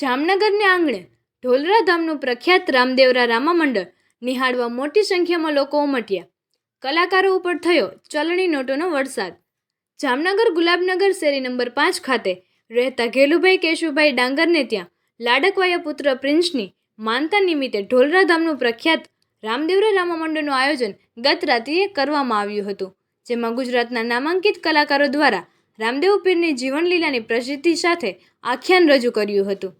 જામનગરને આંગણે ઢોલરા ધામનું પ્રખ્યાત રામદેવરા રામા મંડળ નિહાળવા મોટી સંખ્યામાં લોકો ઉમટ્યા. કલાકારો ઉપર થયો ચલણી નોટોનો વરસાદ. જામનગર ગુલાબનગર શેરી નંબર પાંચ ખાતે રહેતા ઘેલુભાઈ કેશુભાઈ ડાંગરને ત્યાં લાડકવાયા પુત્ર પ્રિન્સની માનતા નિમિત્તે ઢોલરા ધામનું પ્રખ્યાત રામદેવરા રામા મંડળનું આયોજન ગત રાત્રિએ કરવામાં આવ્યું હતું, જેમાં ગુજરાતના નામાંકિત કલાકારો દ્વારા રામદેવ પીરની જીવનલીલાની પ્રસિદ્ધિ સાથે આખ્યાન રજૂ કર્યું હતું.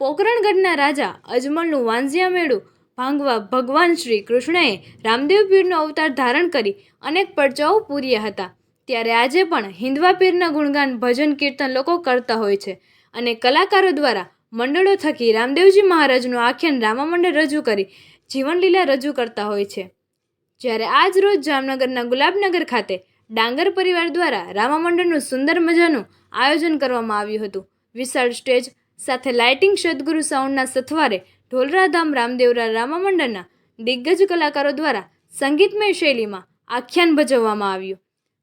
પોકરણગઢના રાજા અજમલનું વાંઝિયા મેળું ભાંગવા ભગવાન શ્રી કૃષ્ણએ રામદેવ પીરનો અવતાર ધારણ કરી અનેક પડચાઓ પૂર્યા હતા. ત્યારે આજે પણ હિન્દવા પીરના ગુણગાન, ભજન, કીર્તન લોકો કરતા હોય છે અને કલાકારો દ્વારા મંડળો થકી રામદેવજી મહારાજનું આખ્યાન રામા મંડળ રજૂ કરી જીવનલીલા રજૂ કરતા હોય છે. જ્યારે આજ રોજ જામનગરના ગુલાબનગર ખાતે ડાંગર પરિવાર દ્વારા રામામંડળનું સુંદર મજાનું આયોજન કરવામાં આવ્યું હતું. વિશાળ સ્ટેજ સાથે લાઇટિંગ સદગુરુ સાઉન્ડના સથવારે ઢોલરાધામ રામદેવરા રામા મંડળના દિગ્ગજ કલાકારો દ્વારા સંગીતમય શૈલીમાં આખ્યાન ભજવવામાં આવ્યું.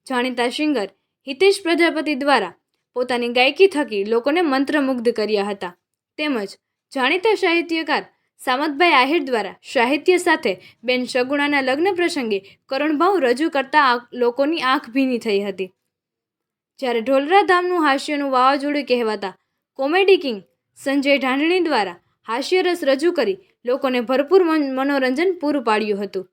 જાણીતા સિંગર હિતેશ પ્રજાપતિ દ્વારા પોતાની ગાયકી થકી લોકોને મંત્રમુગ્ધ કર્યા હતા. તેમજ જાણીતા સાહિત્યકાર સામતભાઈ આહિર દ્વારા સાહિત્ય સાથે બેન સગુણાના લગ્ન પ્રસંગે કરુણભાવ રજૂ કરતા લોકોની આંખ ભીની થઈ હતી. જ્યારે ઢોલરાધામનું હાસ્યનું વાવાઝોડું કહેવાતા કોમેડી કિંગ સંજય ઢાંઢણી દ્વારા હાસ્યરસ રજૂ કરી લોકોને ભરપૂર મન- મનોરંજન પૂરું પાડ્યું હતું.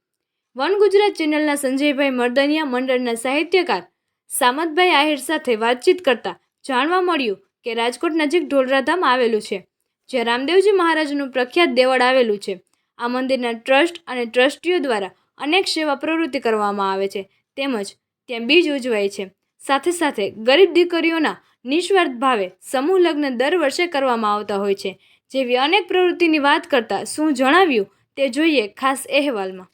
વન ગુજરાત ચેનલના સંજયભાઈ મર્દનિયા મંડળના સાહિત્યકાર સામતભાઈ આહિર સાથે વાતચીત કરતા જાણવા મળ્યું કે રાજકોટ નજીક ઢોલરાધામ આવેલું છે, જ્યાં રામદેવજી મહારાજનું પ્રખ્યાત દેવળ આવેલું છે. આ મંદિરના ટ્રસ્ટ અને ટ્રસ્ટીઓ દ્વારા અનેક સેવા પ્રવૃત્તિ કરવામાં આવે છે, તેમજ ત્યાં બીજ ઉજવાય છે. સાથે સાથે ગરીબ દીકરીઓના નિસ્વાર્થ ભાવે સમૂહ લગ્ન દર વર્ષે કરવામાં આવતા હોય છે જેવી અનેક પ્રવૃત્તિની વાત કરતા શું જણાવ્યું તે જોઈએ ખાસ અહેવાલમાં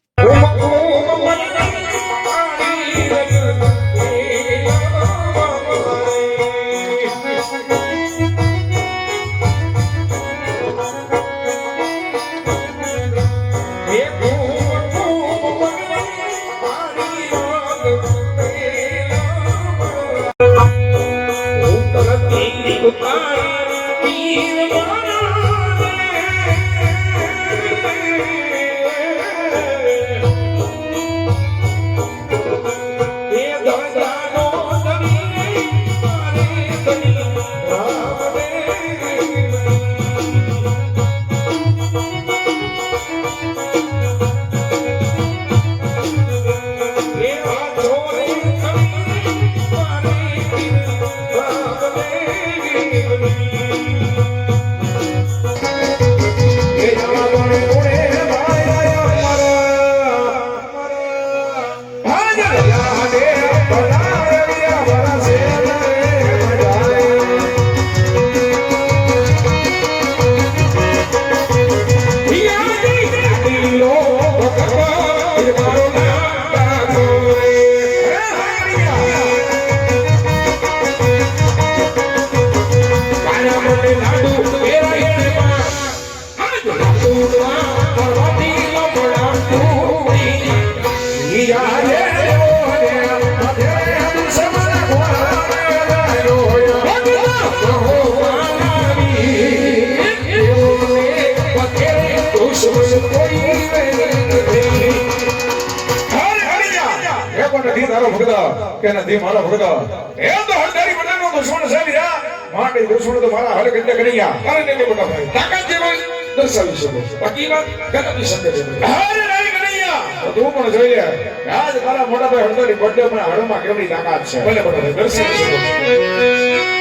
મારો હર કંડે કરી ગયા અરે ને મોટા ભાઈ તાકાત જેવો દર્શાવી શકો બાકી પણ જોઈ લે આજ તારા મોટા ભાઈ હળદારી બર્થડે પણ હળમાં કેવડી તાકાત છે? ભલે મોટા દર્શાવી શકો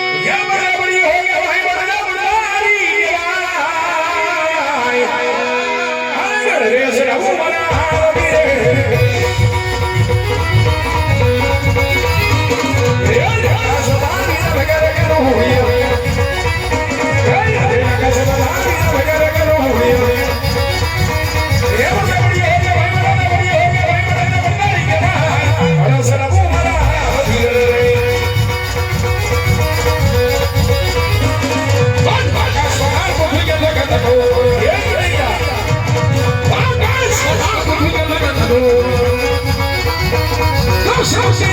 Shoot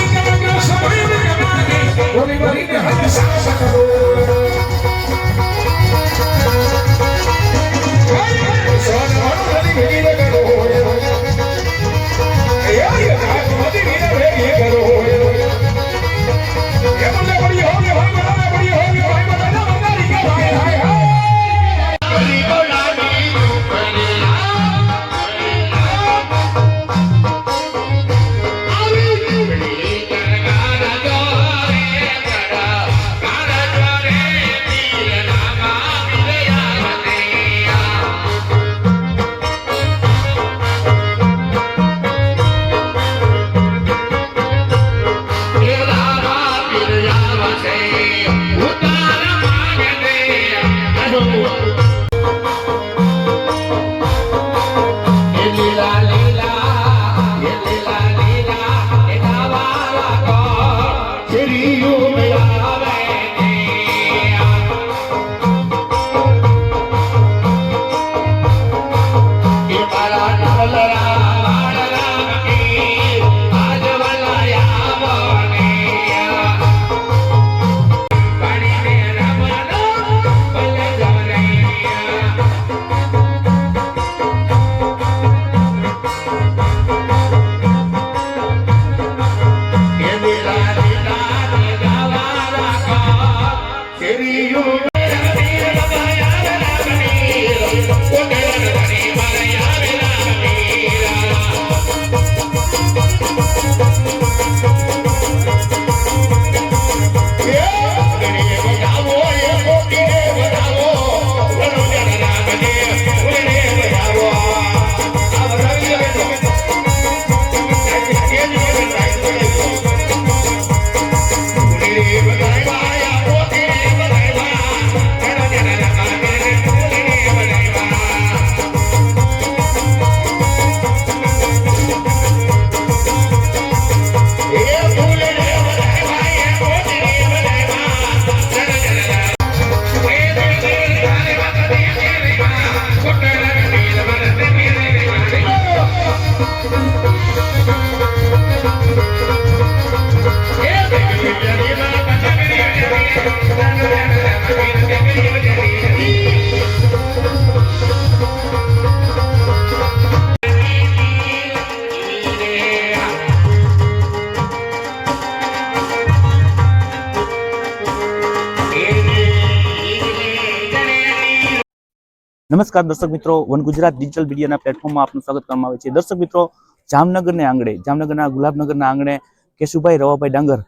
નમસ્કાર દર્શક મિત્રો વન ગુજરાત ડિજિટલ મીડિયાના પ્લેટફોર્મમાં આપનું સ્વાગત કરવામાં આવે છે. દર્શક મિત્રો જામનગરને આંગણે જામનગરના ગુલાબનગરના આંગણે કેશુભાઈ રવાભાઈ ડાંગર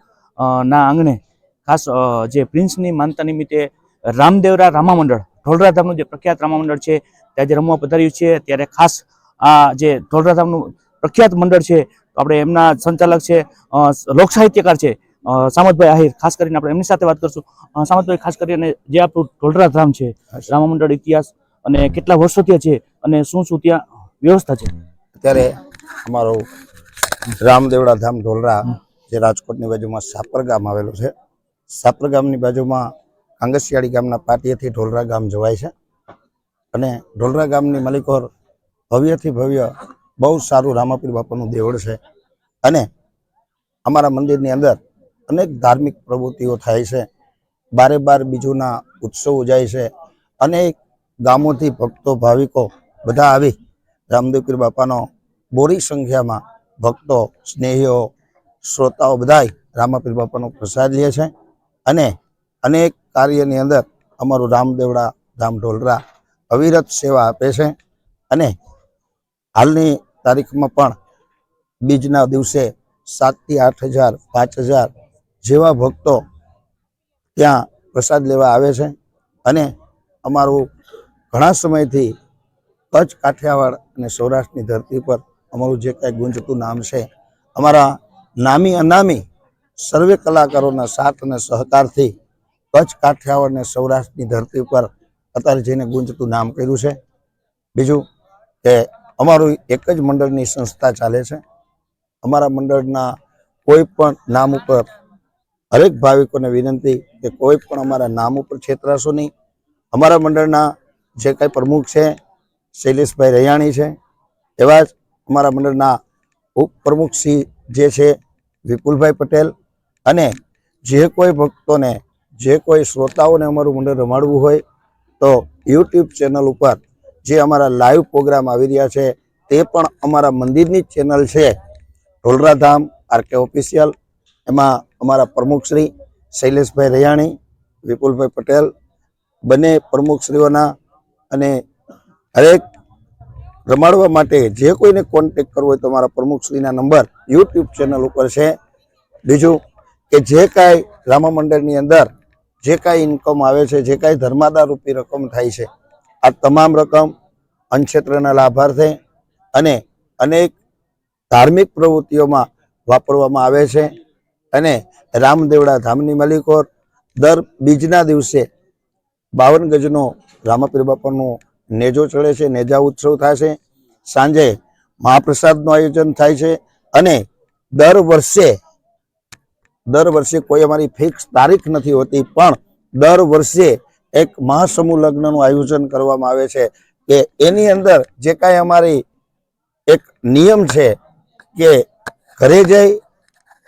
ના આંગણે ખાસ જે પ્રિન્સની માનતા નિમિત્તે રામદેવરા રામા મંડળ ઢોલરાધામનું જે પ્રખ્યાત રામા મંડળ છે ત્યાં જે રમવા પધાર્યું છે ત્યારે ખાસ આ જે ઢોલરાધામનું પ્રખ્યાત મંડળ છે આપણે એમના સંચાલક છે લોકસાહિત્યકાર છે સામતભાઈ આહિર ખાસ કરીને આપણે એમની સાથે વાત કરશું. સામતભાઈ ખાસ કરીને જે આપણું ઢોલરાધામ છે રામા મંડળ ઇતિહાસ અને કેટલા વર્ષો ત્યાં છે અને શું શું ત્યાં વ્યવસ્થા છે? અત્યારે અમારો રામદેવડા ધામ ઢોલરા જે રાજકોટની બાજુમાં સાપર ગામ આવેલું છે. સાપર ગામની બાજુમાં કાંગસિયાળી ગામના પાટીએથી ઢોલરા ગામ જવાય છે. અને ઢોલરા ગામની મલિકોર ભવ્યથી ભવ્ય બહુ સારું રામાપીર બાપાનું દેવળ છે. અને અમારા મંદિરની અંદર અનેક ધાર્મિક પ્રવૃત્તિઓ થાય છે. બારે બાર બીજુના ઉત્સવ ઉજાય છે. અનેક ગામોથી ભક્તો, ભાવિકો બધા આવી રામદેવપીર બાપાનો બોરી સંખ્યામાં ભક્તો, સ્નેહીઓ, શ્રોતાઓ બધાય રામાપીર બાપાનો પ્રસાદ લે છે અને અનેક કાર્યની અંદર અમારું રામદેવડા ધામ ઢોલરા અવિરત સેવા આપે છે અને હાલની તારીખમાં પણ બીજના દિવસે સાતથી આઠ હજાર, પાંચ હજાર જેવા ભક્તો ત્યાં પ્રસાદ લેવા આવે છે અને અમારું ઘણા સમયથી કચ્છ, કાઠિયાવાડ અને સૌરાષ્ટ્રની ધરતી પર અમારું જે કાંઈ ગુંજતું નામ છે, અમારા નામી અનામી સર્વે કલાકારોના સાથ અને સહકારથી કચ્છ, કાઠિયાવાડ અને સૌરાષ્ટ્રની ધરતી પર અત્યારે જેને ગુંજતું નામ કર્યું છે. બીજું કે અમારું એક જ મંડળની સંસ્થા ચાલે છે. અમારા મંડળના કોઈ પણ નામ ઉપર હરેક ભાવિકોને વિનંતી કે કોઈ પણ અમારા નામ ઉપર છેતરાશો નહીં. અમારા મંડળના જે કાંઈ પ્રમુખ છે, શૈલેષભાઈ રૈયાણી છે, એવા જ અમારા મંડળના ઉપપ્રમુખ શ્રી જે છે, વિપુલભાઈ પટેલ અને જે કોઈ ભક્તોને, જે કોઈ શ્રોતાઓને અમારું મંડળ રમાડવું હોય, તો યુટ્યુબ ચેનલ ઉપર જે અમારા લાઈવ પ્રોગ્રામ આવી રહ્યા છે, તે પણ અમારા મંદિરની ચેનલ છે, ઢોલરાધામ આરકે ઓફિશિયલ. એમાં અમારા પ્રમુખશ્રી શૈલેષભાઈ રૈયાણી, વિપુલભાઈ પટેલ, બંને પ્રમુખશ્રીઓના અને હરેક રમાડવા માટે જે કોઈને કોન્ટેક કરવો હોય તો મારા પ્રમુખશ્રીના નંબર યુટ્યુબ ચેનલ ઉપર છે. બીજું કે જે કાંઈ રામા મંડળની અંદર જે કાંઈ ઇન્કમ આવે છે, જે કાંઈ ધર્માદાર રૂપી રકમ થાય છે, આ તમામ રકમ અન્નક્ષેત્રના લાભાર્થે અને અનેક ધાર્મિક પ્રવૃત્તિઓમાં વાપરવામાં આવે છે. અને રામદેવડા ધામની મલિકોર દર બીજના દિવસે બાવન ગજનો રામાપીર બાપાનો નેજો ચડે છે, નેજા ઉત્સવ થશે સાંજે મહાપ્રસાદનું આયોજન થાય છે અને દર વર્ષે દર વર્ષે કોઈ અમારી ફિક્સ તારીખ નથી હોતી, પણ દર વર્ષે એક મહાસમૂહ લગ્નનું આયોજન કરવામાં આવે છે કે એની અંદર જે કાંઈ અમારી એક નિયમ છે કે ઘરે જઈ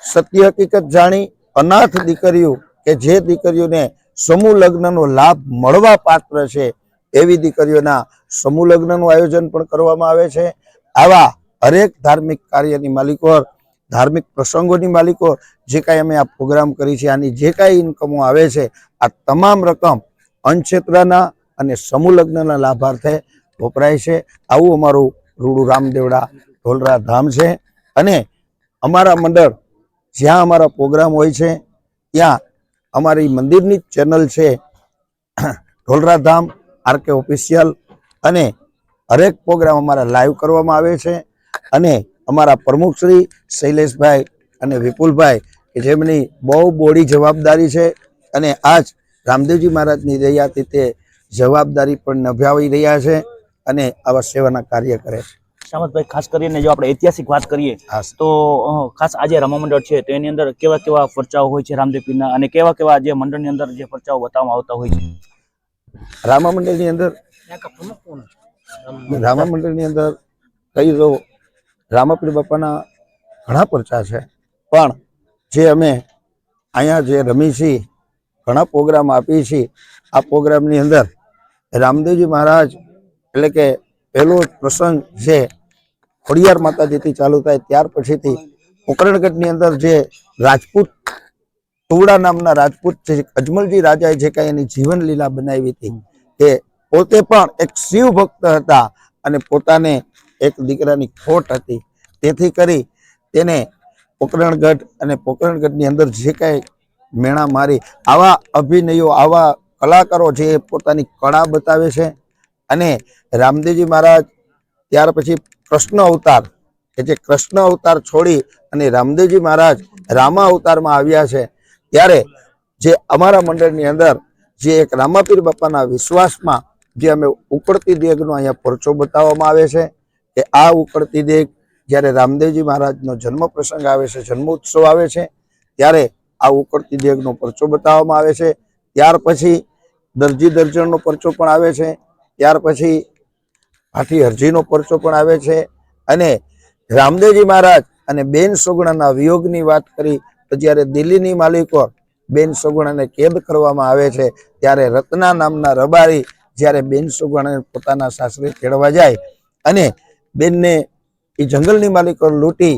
સત્ય હકીકત જાણી, અનાથ દીકરીઓ કે જે દીકરીઓને સમૂહ લગ્નનો લાભ મળવા પાત્ર છે એવી દીકરીઓના સમૂહ લગ્નનું આયોજન પણ કરવામાં આવે છે. આવા હરેક ધાર્મિક કાર્યની માલિકો, ધાર્મિક પ્રસંગોની માલિકો જે કાંઈ અમે આ પ્રોગ્રામ કરી છે, આની જે કાંઈ ઇન્કમો આવે છે, આ તમામ રકમ અન્નક્ષેત્રના અને સમૂહ લગ્નના લાભાર્થે વપરાય છે. આવું અમારું રૂડુ રામદેવડા ઢોલરા ધામ છે. અને અમારા મંડળ જ્યાં અમારા પ્રોગ્રામ હોય છે, ત્યાં અમારી મંદિરની ચેનલ છે ઢોલરાધામ આરકે ઓફિશિયલ અને હરેક પ્રોગ્રામ અમારા લાઈવ કરવામાં આવે છે અને અમારા પ્રમુખ શ્રી શૈલેષભાઈ અને વિપુલભાઈ કે જેમની બહુ બોડી જવાબદારી છે અને આજ રામદેવજી મહારાજની રહ્યા તે જવાબદારી પણ નિભાવી રહ્યા છે અને આવા સેવાના કાર્ય કરે છે. શામતભાઈ ખાસ કરીને જો આપણે ઐતિહાસિક વાત કરીએ તો ખાસ આજે રમા મંડળ છે તો એની અંદર કેવા કેવા ફરચાઓ હોય છે રામદેવ પીરના અને કેવા કેવા જે મંડળની અંદર જે ફરચાઓ બતાવવામાં આવતા હોય છે? રામા મંડળની અંદર રામા મંડળની અંદર કહી દો રામાપીર બાપાના ઘણા પરચા છે પણ જે અમે અહીંયા જે રમી છીએ ઘણા પ્રોગ્રામ આપીએ છીએ આ પ્રોગ્રામની અંદર રામદેવજી મહારાજ એટલે કે પહેલો પ્રસંગ જે ખોડિયાર માતાજીથી ચાલુ થાય ત્યાર પછીથી પોકરણગઢની અંદર જે રાજપૂત ટુવડા નામના રાજપૂત છે અજમલજી રાજાએ જે કાંઈ એની જીવન લીલા બનાવી હતી તે પોતે પણ એક શિવ ભક્ત હતા અને પોતાને એક દીકરાની ખોટ હતી. તેથી કરી તેને પોકરણગઢ અને પોકરણગઢની અંદર જે કાંઈ મેણા મારી આવા અભિનયો આવા કલાકારો જે પોતાની કળા બતાવે છે અને રામદેવજી મહારાજ ત્યાર પછી કૃષ્ણ અવતાર, કે જે કૃષ્ણ અવતાર છોડી અને રામદેવજી મહારાજ રામા અવતારમાં આવ્યા છે. ત્યારે જે અમારા મંડળની અંદર જે એક રામાપીર બાપાના વિશ્વાસમાં જે અમે ઉકળતી દેગનો અહીંયા પરચો બતાવવામાં આવે છે, કે આ ઉકળતી દેગ જ્યારે રામદેવજી મહારાજનો જન્મ પ્રસંગ આવે છે જન્મોત્સવ આવે છે, ત્યારે આ ઉકળતી દેગનો પરચો બતાવવામાં આવે છે. ત્યાર પછી દરજી દર્જનનો પરચો પણ આવે છે. ત્યાર પછી ભાઠી હરજીનો પરચો પણ આવે છે. અને રામદેવજી મહારાજ અને બેન સોગણાના વિયોગની વાત કરી, તો જ્યારે દિલ્હીની માલિકો બેન સોગણાને કેદ કરવામાં આવે છે, ત્યારે રત્ના નામના રબારી જ્યારે બેન સોગણાને પોતાના સાસરે ખેડવા જાય અને બેનને એ જંગલની માલિકો લૂંટી,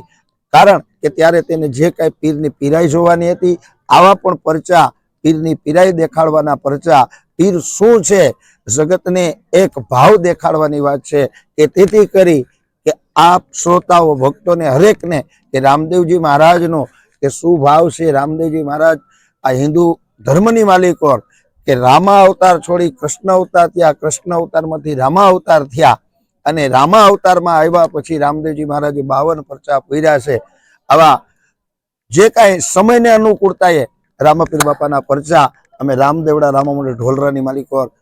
કારણ કે ત્યારે તેને જે કાંઈ પીરની પીરાઈ જોવાની હતી, આવા પણ પરચા પીરની પીરાઈ દેખાડવાના પરચા પીર શું છે? જગતને એક ભાવ દેખાડવાની વાત છે કે તેથી કરી કે આપ શ્રોતાઓ, ભક્તોને હરેકને કે રામદેવજી મહારાજનો કે શું ભાવ છે? રામદેવજી મહારાજ, આ હિન્દુ ધર્મની માલિકો કે રામા અવતાર છોડી કૃષ્ણ અવતાર થયા, કૃષ્ણ અવતારમાંથી રામા અવતાર થયા અને રામા અવતારમાં આવ્યા પછી રામદેવજી મહારાજે બાવન પરચા પીર્યા છે. આવા જે કાંઈ સમયને અનુકૂળતાએ રામાપીર બાપાના પરચા અમે રામદેવડા રામા ઢોલરાની માલિકો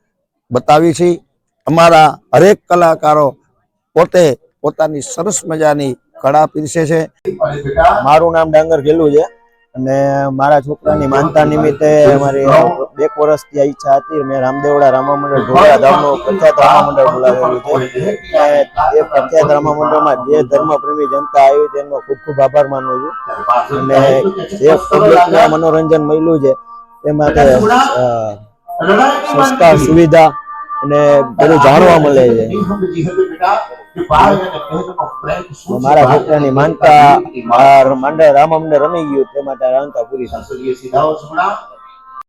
બતાવી છે. અમારા હરેક કલાકારો પોતે પોતાની સરસ મજાની કળા પીરસે છે. મારું નામ ડાંગર ગેલું છે. અને મારા છોકરાની માનતા નિમિત્તે અમારી એક વર્ષથી ઈચ્છા હતી. મેં રામદેવડા રામા મંડળ ઢોળા ગામનું પ્રખ્યાત રામા મંડળ બોલાવેલું છે. એ પ્રખ્યાત રામા મંડળમાં જે ધર્મપ્રેમી જનતા આવી તેનો ખૂબ ખૂબ આભાર માનું છું. અને જે publicને મનોરંજન મળ્યું છે તે માટે સંસ્કાર, સુવિધા અને બધું જાણવા મળે છે. મારા છોકરાની માનતા આ મંડળ રામા મંડળ રમી ગયું તે માટે રામતા પૂરી થઈ